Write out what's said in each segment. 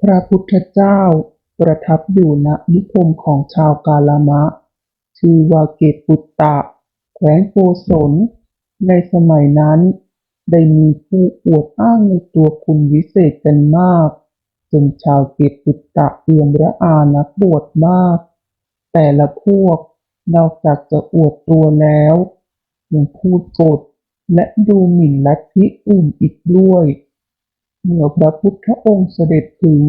พระพุทธเจ้าประทับอยู่ณนิคมของชาวกาลามะ ชื่อว่าเกตปุตตะแขวงโกศล ในสมัยนั้น ได้มีผู้อวดอ้างในตัวคุณวิเศษกันมาก จนชาวเกตปุตตะเอื่อมระอานักบวชมาก แต่ละพวกนอกจากจะอวดตัวแล้วยังพูดโกดและดูหมิ่นลัทธิอื่นอีกด้วย เมื่อพระพุทธองค์เสด็จถึง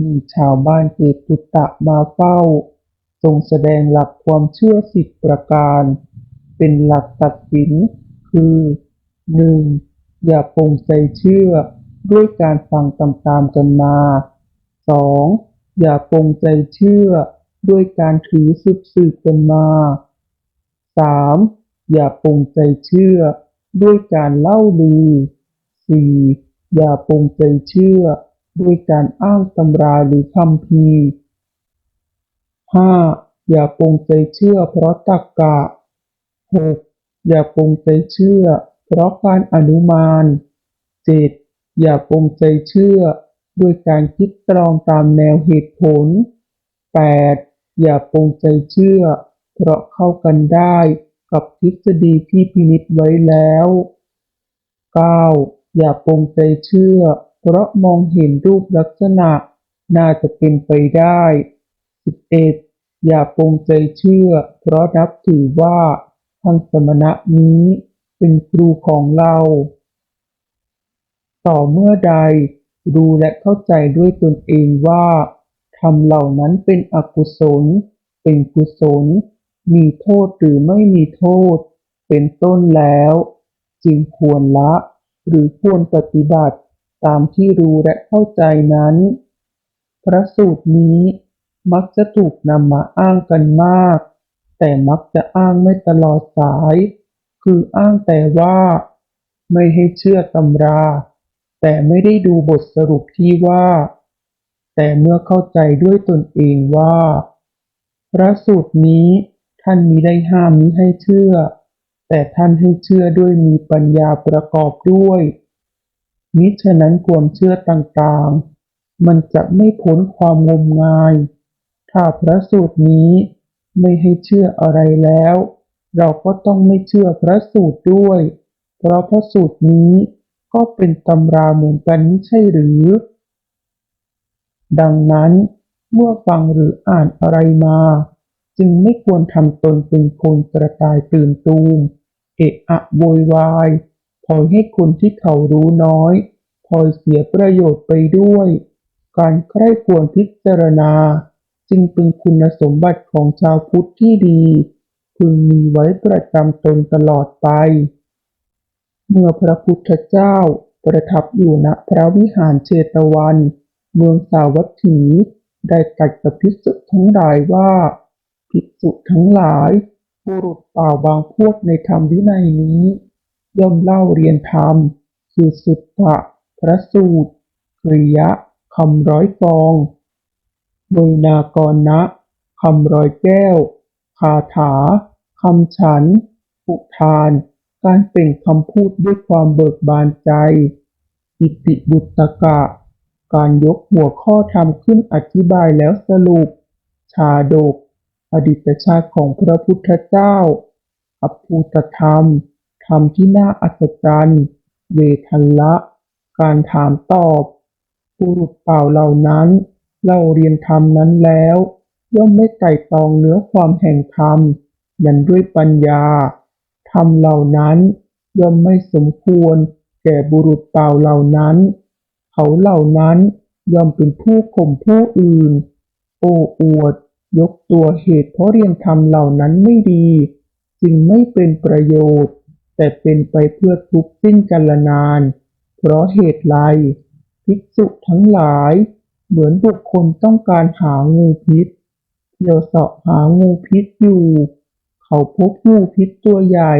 มีชาวบ้านเกตุตะมาเฝ้า ทรงแสดงหลักความเชื่อสิบประการ เป็นหลักตัดสิน คือหนึ่งอย่าปงใจเชื่อด้วยการฟังตามๆกันมาสอย่าปงใจเชื่อด้วยการถือสืบๆกันมาสามอย่าปงใจเชื่อด้วยการเล่าลือสี่ อย่าปรงใจเชื่อด้วยการอ้างตำราหรือคัมภีห้าอย่าปรงใจเชื่อเพราะตรรกะหกอย่าปรงใจเชื่อ เพราะการอนุมานเจ็ดอย่าปรงใจเชื่อ ด้วยการคิดตรองตามแนวเหตุผลแปดอย่าปรงใจเชื่อ เพราะเข้ากันได้กับทฤษฎีที่พินิจไว้แล้วเก้า อย่าปงใจเชื่อ เพราะมองเห็นรูปลักษณะ น่าจะเป็นไปได้ 11. อย่าปงใจเชื่อ เพราะนับถือว่าท่านสมณะนี้เป็นครูของเรา ต่อเมื่อใดรู้และเข้าใจด้วยตนเองว่าธรรมเหล่านั้นเป็นอกุศล เป็นกุศล มีโทษหรือไม่มีโทษ เป็นต้นแล้ว จึงควรละ หรือควรปฏิบัติตามที่รู้และเข้าใจนั้น พระสูตรนี้มักจะถูกนำมาอ้างกันมาก แต่มักจะอ้างไม่ตลอดสาย คืออ้างแต่ว่า ไม่ให้เชื่อตำรา แต่ไม่ได้ดูบทสรุปที่ว่า แต่เมื่อเข้าใจด้วยตนเองว่า พระสูตรนี้ท่านมิได้ห้ามมิให้เชื่อ แต่ท่านให้เชื่อด้วยมีปัญญาประกอบด้วย มิฉะนั้นความเชื่อต่างๆ มันจะไม่พ้นความงมงาย ถ้าพระสูตรนี้ไม่ให้เชื่ออะไรแล้ว เราก็ต้องไม่เชื่อพระสูตรด้วย เพราะพระสูตรนี้ก็เป็นตำราเหมือนกันไม่ใช่หรือ ดังนั้นเมื่อฟังหรืออ่านอะไรมา จึงไม่ควรทำตนเป็นคนกระต่ายตื่นตูม เอะอะโวยวายพลอยให้คนที่เขารู้น้อยพลอยเสียประโยชน์ไปด้วย การใคร่ควรพิจารณา จึงเป็นคุณสมบัติของชาวพุทธที่ดีพึงมีไว้ประจำตนตลอดไป เมื่อพระพุทธเจ้าประทับอยู่ณพระวิหารเชตวัน เมืองสาวัตถี ได้ตรัสกับภิกษุทั้งหลายว่า ภิกษุทั้งหลาย บุรุษเปล่าบางพวกในธรรมวินัยนี้ ย่อมเล่าเรียนธรรม คือสุตตะ พระสูตรกริยะคำร้อยฟองโดยนากรณะคำร้อยแก้ว คาถาคำฉันอุทาน การเปล่งคำพูดด้วยความเบิกบานใจ อิติบุตตกะ การยกหัวข้อธรรมขึ้นอธิบายแล้วสรุป ชาดก อดีตชาติของพระพุทธเจ้า อภูตธรรม ธรรมที่น่าอัศจรรย์ เวทัลละ การถามตอบบุรุษเปล่าเหล่านั้น เล่าเรียนธรรมนั้นแล้ว ย่อมไม่ไต่ตองเนื้อความแห่งธรรม ยันด้วยปัญญา ธรรมเหล่านั้น ย่อมไม่สมควร แก่บุรุษเปล่าเหล่านั้น เขาเหล่านั้นย่อมเป็นผู้ข่มผู้อื่น โอ้อวด ยกตัวเหตุเพราะเรียนธรรมเหล่านั้นไม่ดี จึงไม่เป็นประโยชน์ แต่เป็นไปเพื่อทุกข์สิ้นกาลนาน เพราะเหตุไรภิกษุทั้งหลาย เหมือนบุคคลต้องการหางูพิษเที่ยวเสาะหางูพิษอยู่ เขาพบงูพิษตัวใหญ่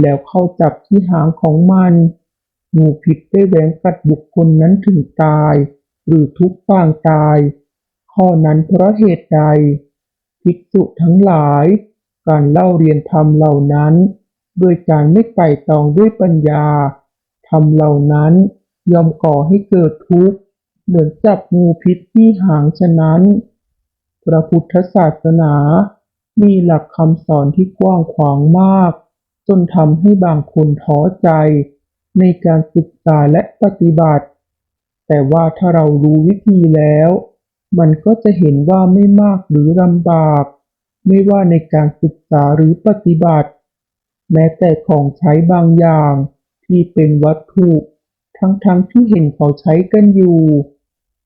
แล้วเข้าจับที่หางของมัน งูพิษได้แหวงกัดบุคคลนั้นถึงตาย หรือทุกปางตาย ข้อนั้นเพราะเหตุใด ภิกษุทั้งหลาย การเล่าเรียนธรรมเหล่านั้นด้วยการไม่ไต่ตองด้วยปัญญาธรรมเหล่านั้นยอมก่อให้เกิดทุกข์เหมือนจับงูพิษที่หางฉะนั้น พระพุทธศาสนา มีหลักคำสอนที่กว้างขวางมาก จนทำให้บางคนท้อใจ ในการศึกษาและปฏิบัติ แต่ว่าถ้าเรารู้วิธีแล้ว มันก็จะเห็นว่าไม่มากหรือลำบาก ไม่ว่าในการศึกษาหรือปฏิบัติ แม้แต่ของใช้บางอย่างที่เป็นวัตถุ ทั้งๆที่เห็นเขาใช้กันอยู่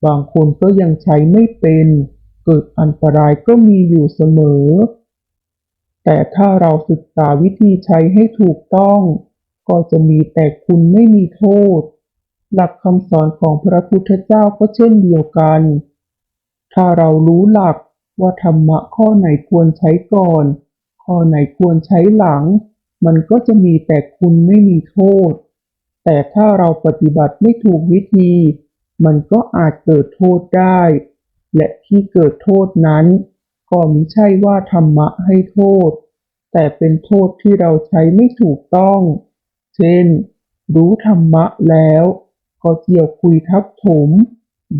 บางคนก็ยังใช้ไม่เป็น เกิดอันตรายก็มีอยู่เสมอ แต่ถ้าเราศึกษาวิธีใช้ให้ถูกต้อง ก็จะมีแต่คุณไม่มีโทษ หลักคำสอนของพระพุทธเจ้าก็เช่นเดียวกัน ถ้าเรารู้หลักว่าธรรมะข้อไหนควรใช้ก่อน ข้อไหนควรใช้หลัง มันก็จะมีแต่คุณไม่มีโทษ แต่ถ้าเราปฏิบัติไม่ถูกวิธี มันก็อาจเกิดโทษได้ และที่เกิดโทษนั้น ก็มิใช่ว่าธรรมะให้โทษ แต่เป็นโทษที่เราใช้ไม่ถูกต้อง เช่น รู้ธรรมะแล้ว ก็เกี่ยวคุยทับถม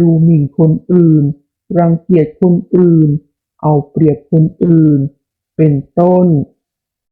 ดูหมิ่นคนอื่น รังเกียจคนอื่น เอาเปรียบคนอื่น เป็นต้น